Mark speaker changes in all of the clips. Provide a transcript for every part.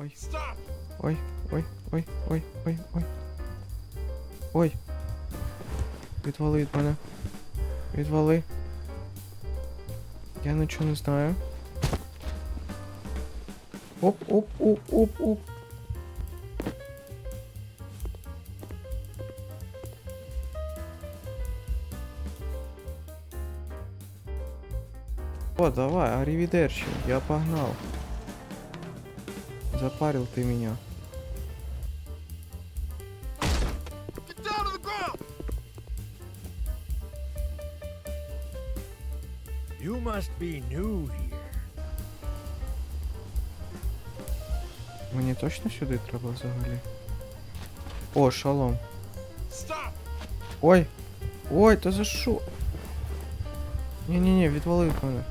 Speaker 1: Ой.
Speaker 2: Stop!
Speaker 1: Ой, ой, ой, ой, ой, ой. Ой. Відвали від мене. Відвали. Я нічого не знаю. Оп, оп, оп, оп, оп. О, давай, аривидерчи, я погнал. Запарил ты меня.
Speaker 2: Get down to the ground!
Speaker 3: You must be new here.
Speaker 1: Мені точно сюди треба взагалі? О, шалом.
Speaker 2: Stop!
Speaker 1: Ой! Ой, та за що? Ні-ні-ні, відвали від мене.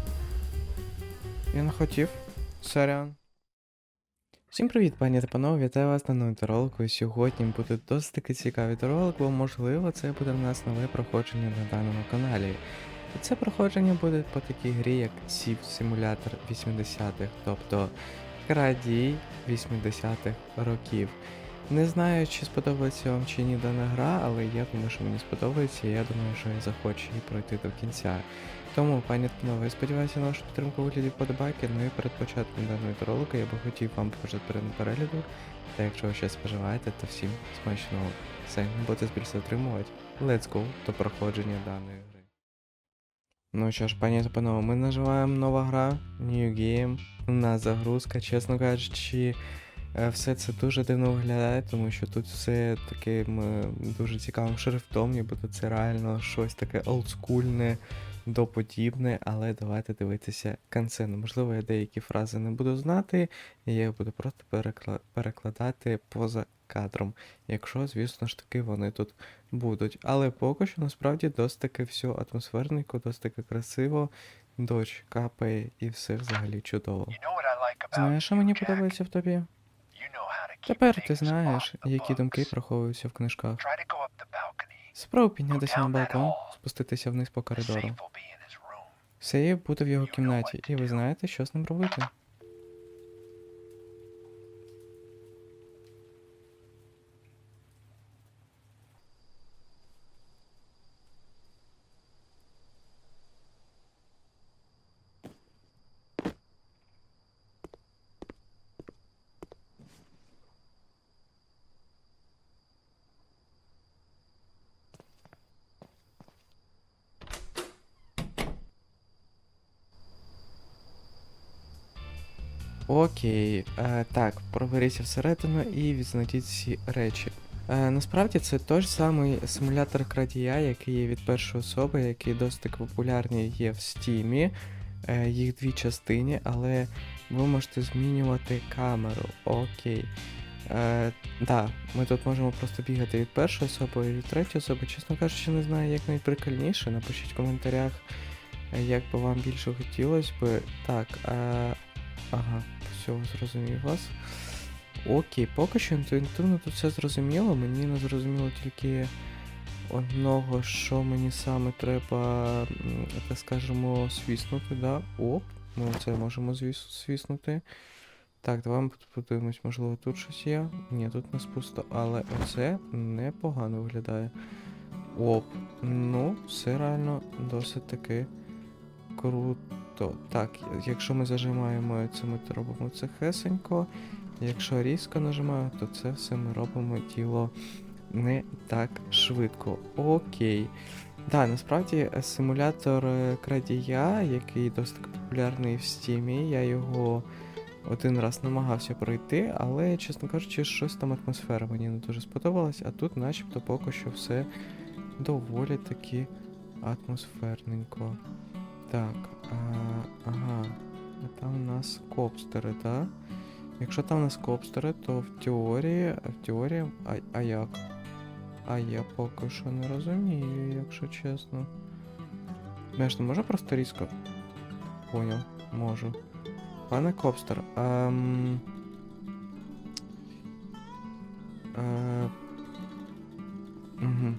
Speaker 1: Я не хотів. Сорян. Всім привіт, пані та панове, вітаю вас на новому ролику. Сьогодні буде досить таки цікавий ролик, бо можливо це буде в нас нове проходження на даному каналі. І це проходження буде по такій грі, як Сів Simulator 80-х, тобто крадій 80-х років. Не знаю, чи сподобається вам чи ні дана гра, але я думаю, що мені сподобається, і я думаю, що я захочу її пройти до кінця. Тому, пані та я сподіваюся на вашу підтримку вигляді подобайки, ну і перед початком даної ролика я би хотів вам побажати перед перегляду. Та якщо ви щось споживаєте, то всім смачного. Все, не будете збільше отримувати. Let's go до проходження даної гри. Ну що ж, пані та панове, ми наживаємо нова гра, New Game. У нас загрузка, чесно кажучи. Е, Все це дуже дивно виглядає, тому що тут все таким е, дуже цікавим шрифтом, ніби це реально щось таке олдскульне, доподібне, але давайте дивитися концену. Можливо, я деякі фрази не буду знати, і я їх буду просто перекла- перекладати поза кадром, якщо, звісно ж таки, вони тут будуть. Але поки що насправді досить таки все атмосферненько, досить таки красиво, дощ капає і все взагалі чудово. Знаєш, що мені подобається в тобі?
Speaker 3: You know how to keep
Speaker 1: Тепер ти знаєш, які думки приховуються в книжках. Спробуй піднятися на балкон, спуститися вниз по коридору. Сейф буде в його кімнаті, і ви знаєте, що з ним робити. Окей, е, так, проберіться всередину і відзнайдіть всі речі. Е, насправді це той самий симулятор крадія, який є від першої особи, який досить популярний є в стімі. Е, їх дві частини, але ви можете змінювати камеру. Окей. Е, да, ми тут можемо просто бігати від першої особи і від третьої особи. Чесно кажучи, не знаю, як найприкольніше. Напишіть в коментарях, е, як би вам більше хотілося би. Так, е, Ага, все, зрозумів вас. Окей, поки що інтуїтивно тут все зрозуміло. Мені не зрозуміло тільки одного, що мені саме треба, так скажемо, свіснути, да? Оп, ми це можемо свіснути. Так, давай ми подивимось, можливо, тут щось є. Ні, тут нас пусто, але оце непогано виглядає. Оп, ну, все реально досить таки круто. Так, якщо ми зажимаємо це, ми то робимо це хесенько. Якщо різко нажимаємо, то це все ми робимо діло не так швидко. Окей. Да, насправді е, симулятор е, крадія, який досить популярний в стімі, я його один раз намагався пройти, але, чесно кажучи, щось там атмосфера мені не дуже сподобалась, а тут начебто поки що все доволі таки атмосферненько. Так, а, ага. А там у нас копстери, так? Якщо там у нас копстери, то в теорії. В теорії. А, а як? А я поки що не розумію, якщо чесно. Ну, я ж не можу просто різко. Поняв, можу. Пане Копстер, ем... Е... Угу.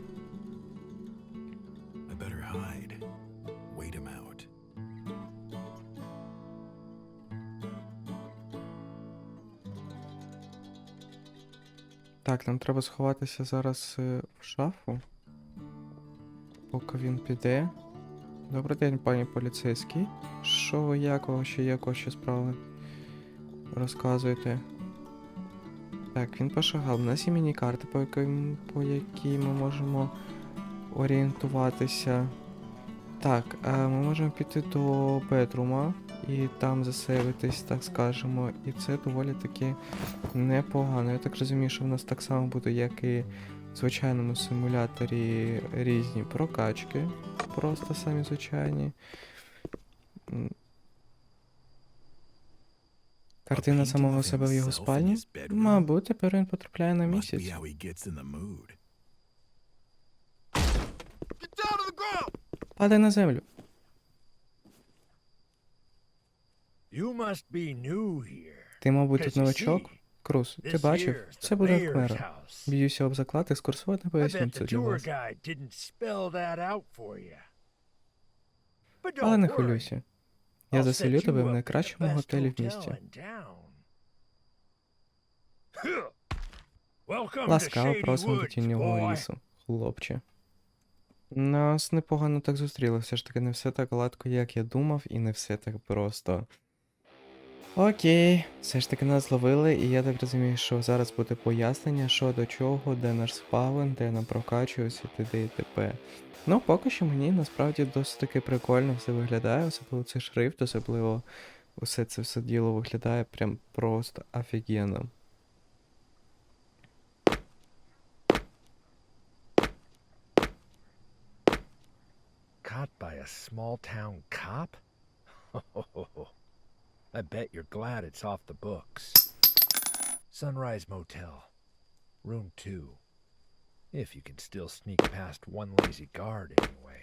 Speaker 1: Так, нам треба сховатися зараз е, в шафу. Поки він піде. Добрий день, пані поліцейський. Що ви як ваші як ваші справи? Розказуйте. Так, він пошагав. У нас є міні-карти, по яким, по якій ми можемо орієнтуватися. Так, е, ми можемо піти до бедрума і там засейвитись, так скажемо. І це доволі таки непогано. Я так розумію, що в нас так само буде, як і в звичайному симуляторі різні прокачки. Просто самі звичайні. Картина самого себе в його спальні. Мабуть, тепер він потрапляє на місяць.
Speaker 4: be how he gets in the mood.
Speaker 2: Get down to the ground!
Speaker 1: Падай на землю.
Speaker 5: You must be new here.
Speaker 1: Ти, мабуть, тут новачок? Крус, ти бачив? Це
Speaker 5: mayor's
Speaker 1: мера. Б'юся об заклад, екскурсовод не поясню це для вас. Але не хвилюйся. Я заселю тебе в найкращому готелі в місті. Ласкаво просимо до тіньового лісу, хлопче. Нас непогано так зустріли, все ж таки не все так гладко, як я думав, і не все так просто. Окей, все ж таки нас зловили, і я так розумію, що зараз буде пояснення, що до чого, де наш спавен, де нам прокачується, т.д. і т.п. Ну, поки що мені насправді досить таки прикольно все виглядає, особливо цей шрифт, особливо усе це все діло виглядає прям просто офігенно.
Speaker 5: a small town cop? I bet you're glad it's off the books. Sunrise Motel, room two. If you can still sneak past one lazy guard anyway.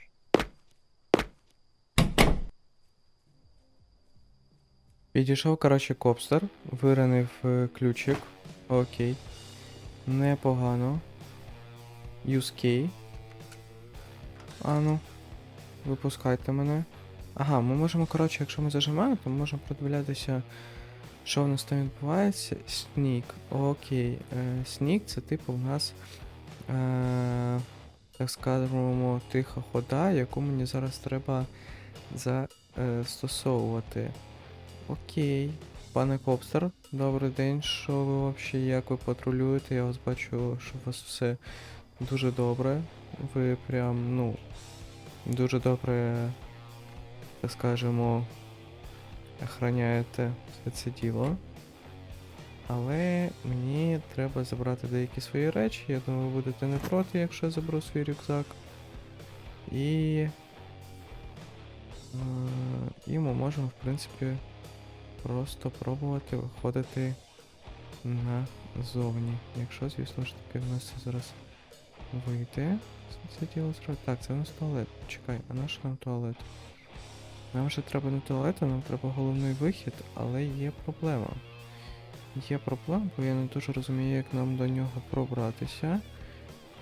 Speaker 1: Підійшов, коротше, копстер, виранив е, ключик. Окей. Непогано. Use key. Ану. Випускайте мене. Ага, ми можемо, коротше, якщо ми зажимаємо, то ми можемо продивлятися, що в нас там відбувається. Снік. Окей. Е, снік це типу в нас. Е, так скажемо, тиха хода, яку мені зараз треба застосовувати. Окей. Пане Копстер, добрий день. Що ви взагалі, як ви патрулюєте? Я вас бачу, що у вас все дуже добре. Ви прям, ну, дуже добре, так скажемо, охороняєте все це діло. Але мені треба забрати деякі свої речі. Я думаю, ви будете не проти, якщо я заберу свій рюкзак. І. е, І ми можемо, в принципі, просто пробувати виходити назовні. Якщо, звісно ж таки, в нас це зараз вийде. Це діло зробити. Так, це у нас туалет. Чекай, а наш нам туалет? Нам вже треба не туалет, а нам треба головний вихід, але є проблема. Є проблема, бо я не дуже розумію, як нам до нього пробратися.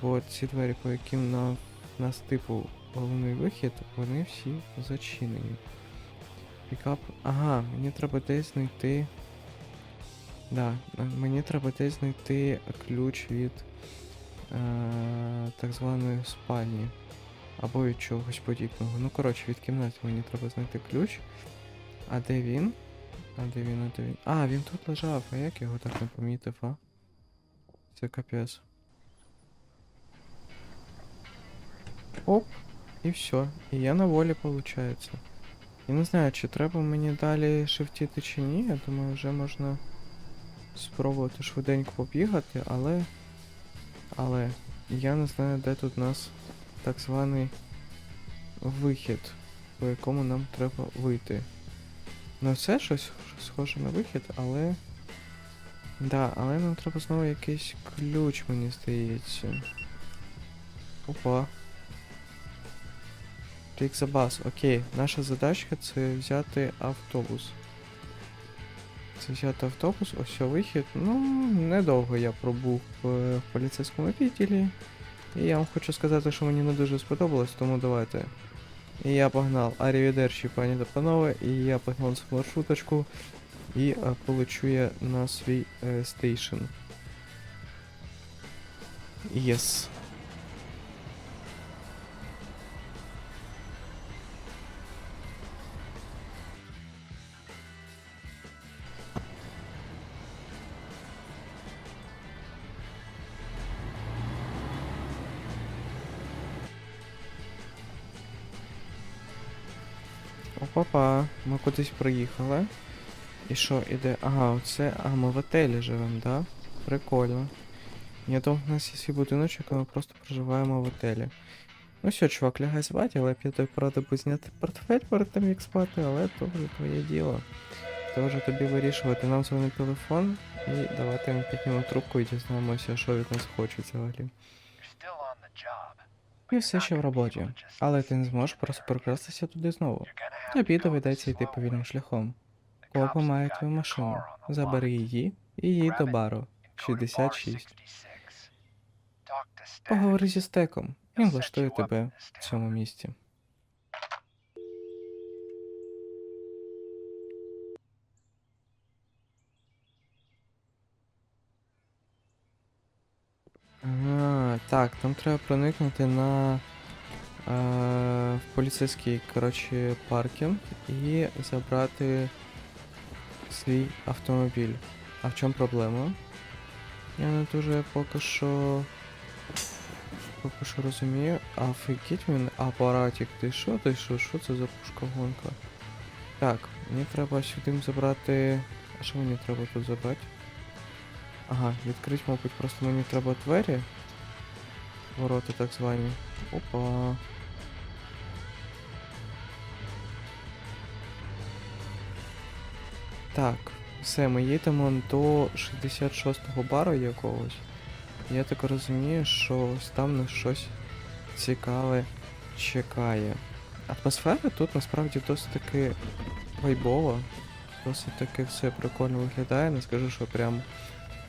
Speaker 1: Бо ці двері, по яким на нас типу головний вихід, вони всі зачинені. Пікап. Ага, мені треба десь знайти. Да, мені треба десь знайти ключ від е, так званої спальні. Або від чогось подібного. Ну, коротше, від кімнати мені треба знайти ключ. А де він? А де він, а де він? А, він тут лежав, а як його так не помітив, а? Це капець. Оп, і все. І я на волі, виходить. Я не знаю, чи треба мені далі шифтіти чи ні. Я думаю, вже можна спробувати швиденько побігати, але. Але я не знаю, де тут нас так званий вихід, по якому нам треба вийти. Ну це щось щось схоже на вихід, але. Да, але нам треба знову якийсь ключ, мені здається. Опа. Take the bus. Окей, наша задачка це взяти автобус. Це взяти автобус, ось вихід. Ну, недовго я пробув е, в поліцейському відділі. І я вам хочу сказати, що мені не дуже сподобалось, тому давайте. І я погнав Арівідерші, пані та панове, і я погнав на свою маршруточку і а, полечу я на свій е, стейшн. Єс. Опа-па, ми кудись приїхали. І що, іде? Ага, оце. А, ми в отелі живемо, да? Прикольно. Я думав, у нас є свій будиночок, а ми просто проживаємо в отелі. Ну все, чувак, лягай спати, але я тобі порадив би зняти портфель перед тим, як спати, але то вже твоє діло. Це вже тобі вирішувати. Нам дзвонить телефон і давайте ми піднімемо трубку і дізнаємося, що від нас хочуть взагалі.
Speaker 3: You're still on the job.
Speaker 1: І все ще в роботі. Але ти не зможеш просто прокрастися туди знову. Тобі доведеться йти повільним шляхом. Копа має твою машину. Забери її і їдь до бару.
Speaker 3: Go to bar
Speaker 1: 66.
Speaker 3: 66. Talk to Stack.
Speaker 1: Поговори зі стеком. Він влаштує тебе в цьому місті. А, так, там треба проникнути на е, поліцейський коротше, паркінг і забрати свій автомобіль. А в чому проблема? Я не дуже поки що. Поки що розумію. А офігеть він апаратик, ти що, ти що? Що це за пушка гонка? Так, мені треба сюди забрати. А що мені треба тут забрати? Ага, відкрити, мабуть, просто мені треба двері. Ворота так звані. Опа. Так, все, ми їдемо до 66-го бару якогось. Я так розумію, що ось там нас щось цікаве чекає. Атмосфера тут насправді досить таки вайбова. Досить таки все прикольно виглядає. Не скажу, що прям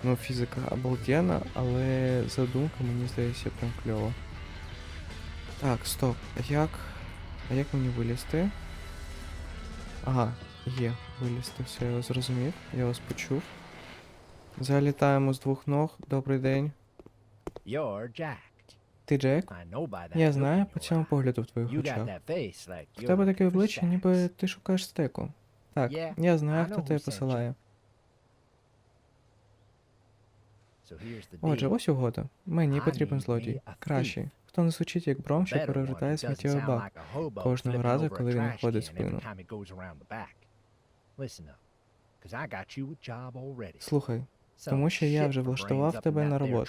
Speaker 1: ну, фізика обалденна, але задумка мені здається прям кльова. Так, стоп. А як. А як мені вилізти? Ага, є, вилізти, все, я вас зрозумів, я вас почув. Залітаємо з двох ног. Добрий день.
Speaker 6: You're jacked.
Speaker 1: Ти Джек? Я знаю по цьому погляду в твоїх очах. В тебе таке обличчя, ніби ти шукаєш стеку. Так, я знаю, хто тебе посилає. Отже, ось угода. Мені потрібен злодій. Кращий. Хто не звучить як бром, що перевертає сміттєвий бак. кожного разу, коли він входить спину. Слухай, тому що я вже влаштував тебе на роботу.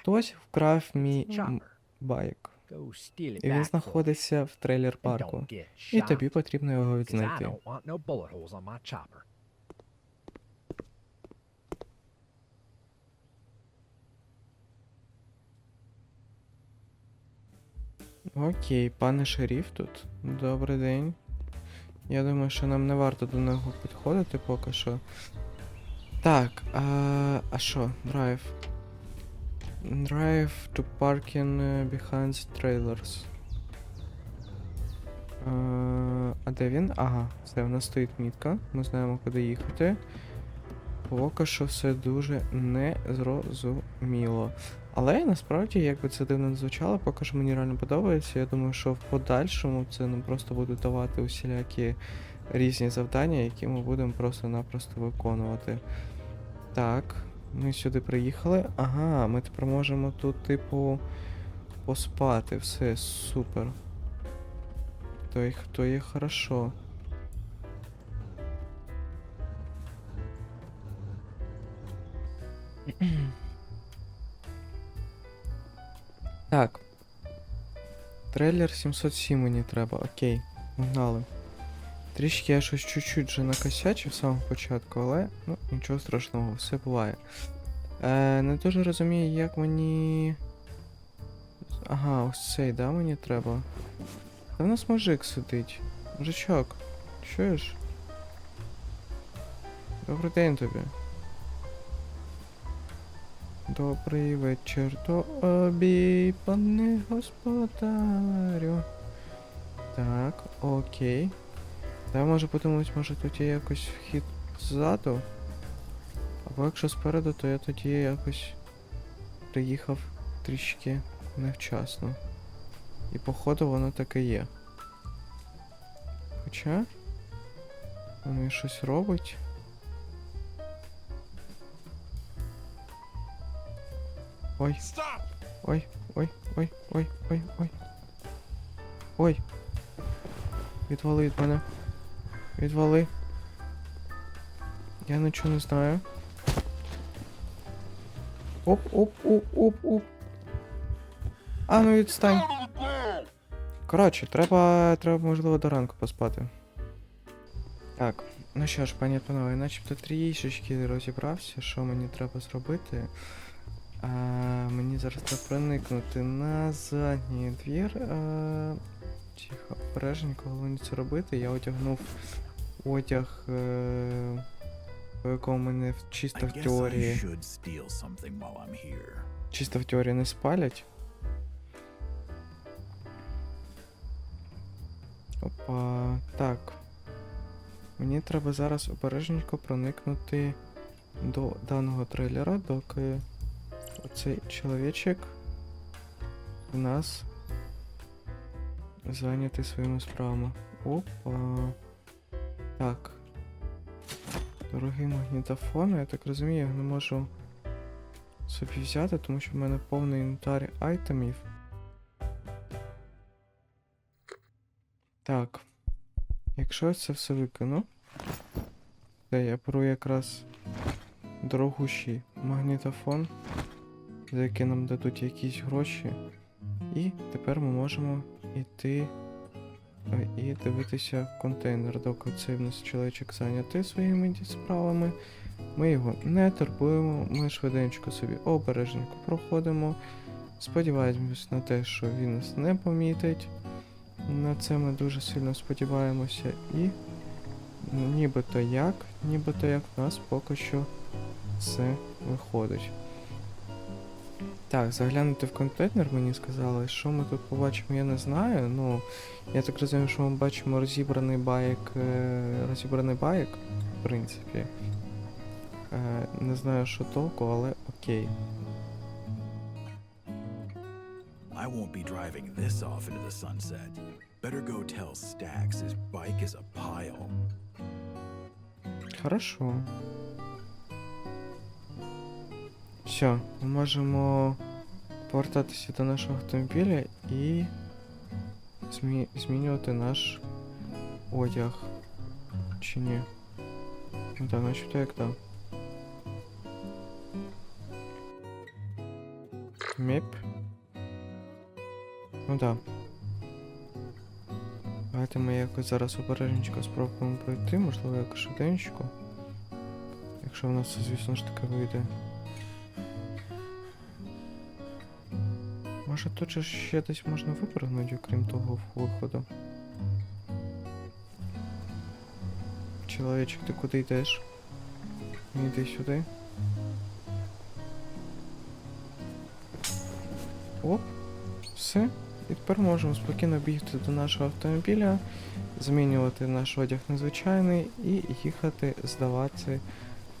Speaker 1: хтось вкрав мій байк. І він знаходиться в трейлер парку. І тобі потрібно його відзнайти. Окей, пане шеріф тут. Добрий день. Я думаю, що нам не варто до нього підходити поки що. Так, а, а що? Drive. Drive to parking uh, behind trailers. А, а де він? Ага, все, в нас стоїть мітка. Ми знаємо, куди їхати. Поки що все дуже незрозуміло. Але насправді, як би це дивно не звучало, поки що мені реально подобається. Я думаю, що в подальшому це нам просто буде давати усілякі різні завдання, які ми будемо просто-напросто виконувати. Так, ми сюди приїхали. Ага, ми тепер можемо тут, типу, поспати. Все, супер. То є, то є хорошо. Так. Трейлер 707 мені треба, окей. Погнали. Трішки я щось чуть-чуть вже накосячив з самого початку, але ну нічого страшного, все буває. Е, не дуже розумію, як мені. Ага, ось цей, да, мені треба. Та в нас мужик сидить. Мужичок, чуєш? Добрий день тобі. Добрий вечір тобі, пане господарю. Так, окей. Давай може подумати, може тут є якось вхід ззаду. Або якщо спереду, то я тоді якось приїхав трішки невчасно. І походу воно таке є. Хоча. Він щось робить. Ой. Ой, ой, ой, ой, ой, ой. Ой. Відвали від мене. Відвали. Я нічого не знаю. Оп, оп, оп, оп, оп. А, ну відстань. Коротше, треба, треба, можливо, до ранку поспати. Так, ну що ж, пані панове, начебто трішечки розібрався, що мені треба зробити. А, мені зараз треба проникнути на задній двір. А, тихо, обережненько, головне це робити. Я одягнув одяг, е, по якому мене чисто в теорії. Чисто в теорії не спалять. Опа, так. Мені треба зараз обережненько проникнути до даного трейлера, доки оцей чоловічок у нас зайнятий своїми справами. Опа. Так. Дорогий магнітофон, я так розумію, я не можу собі взяти, тому що в мене повний інвентар айтемів. Так. Якщо я це все викину, де я беру якраз дорогущий магнітофон, за який нам дадуть якісь гроші. І тепер ми можемо йти е, і дивитися контейнер, доки цей в нас чоловічок зайнятий своїми справами. Ми його не турбуємо, ми швиденько собі обережненько проходимо. Сподіваємось на те, що він нас не помітить. На це ми дуже сильно сподіваємося і нібито як, нібито як в нас поки що все виходить. Так, заглянути в контейнер мені сказали, що ми тут побачимо, я не знаю. Ну, я так розумію, що ми бачимо розібраний байк, е, розібраний байк, в принципі. Е, не знаю, що толку, але окей.
Speaker 4: I won't be driving this off into the sunset. Better go tell Stax his bike is a pile.
Speaker 1: Хорошо. Все, ми можемо повертатися до нашого автомобіля і змі... змінювати наш одяг. Чи ні? Ну так, начебто як так. Міп. Ну так. Давайте ми якось зараз обережненько спробуємо пройти, можливо, якось швиденько. Якщо в нас це, звісно ж таки вийде. Може тут же ще десь можна випрыгнути, окрім того виходу. Чоловічок, ти куди йдеш? Йди сюди. Оп, все. І тепер можемо спокійно бігти до нашого автомобіля, змінювати наш одяг на звичайний і їхати здавати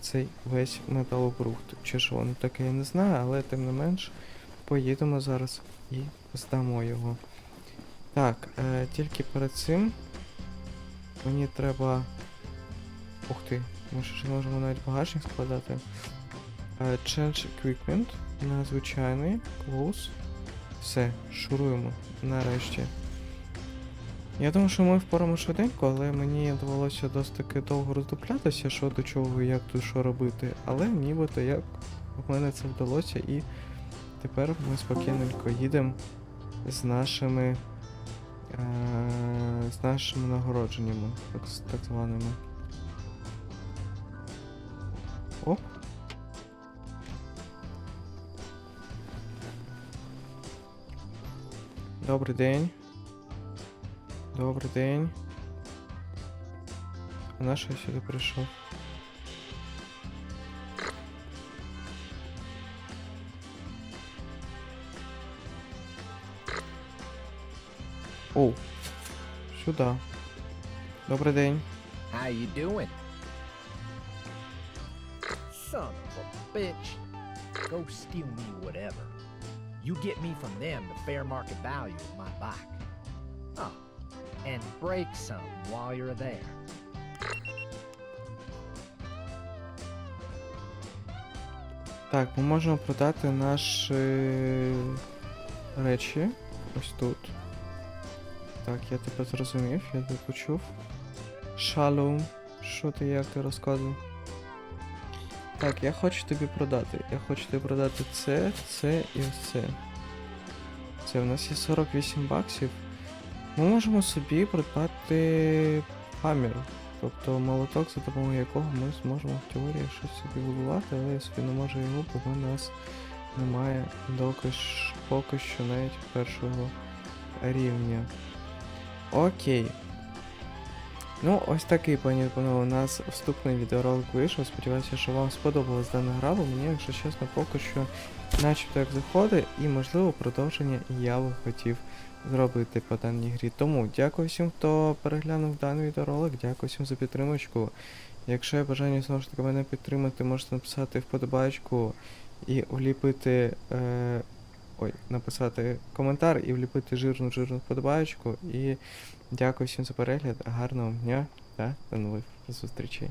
Speaker 1: цей весь металобрухт. Чи ж воно таке, я не знаю, але тим не менш поїдемо зараз і здамо його. Так, е, тільки перед цим мені треба. Ух ти, ми ще можемо навіть багажник складати. Е, change equipment на звичайний close. Все, шуруємо нарешті. Я думаю, що ми впорамо швиденько, але мені довелося досить таки довго роздуплятися, що до чого як тут що робити. Але нібито як в мене це вдалося і тепер ми спокійненько їдемо з нашими. Е- з нашими нагородженнями, так, так званими. Оп. Добрий день. Добрий день. А на що я сюди прийшов? Оу. Сюди. Добрий день.
Speaker 6: How you doing? Son of a bitch. Go steal me whatever. You get me from them the fair market value of my bike. Oh, and break some while you're there.
Speaker 1: Так, ми можемо продати наші речі. Ось тут. Так, я тебе зрозумів, я тебе почув. Шалом. Що ти як ти розказував? Так, я хочу тобі продати. Я хочу тобі продати це, це і ось це. Це в нас є 48 баксів. Ми можемо собі придбати хаммер. Тобто молоток, за допомогою якого ми зможемо в теорії щось собі будувати, але я собі не можу його, бо в нас немає доки ж поки що навіть першого рівня. Окей. Ну, ось такий, пані панове, у нас вступний відеоролик вийшов. Сподіваюся, що вам сподобалась дана гра, бо мені, якщо чесно, поки що начебто як заходить, і можливо продовження я би хотів зробити по даній грі. Тому дякую всім, хто переглянув даний відеоролик, дякую всім за підтримочку. Якщо є бажання знову ж таки мене підтримати, можете написати вподобайку і вліпити. Е, ой, написати коментар і вліпити жирну жирну вподобаючку. І дякую всім за перегляд, гарного дня та до нових зустрічей.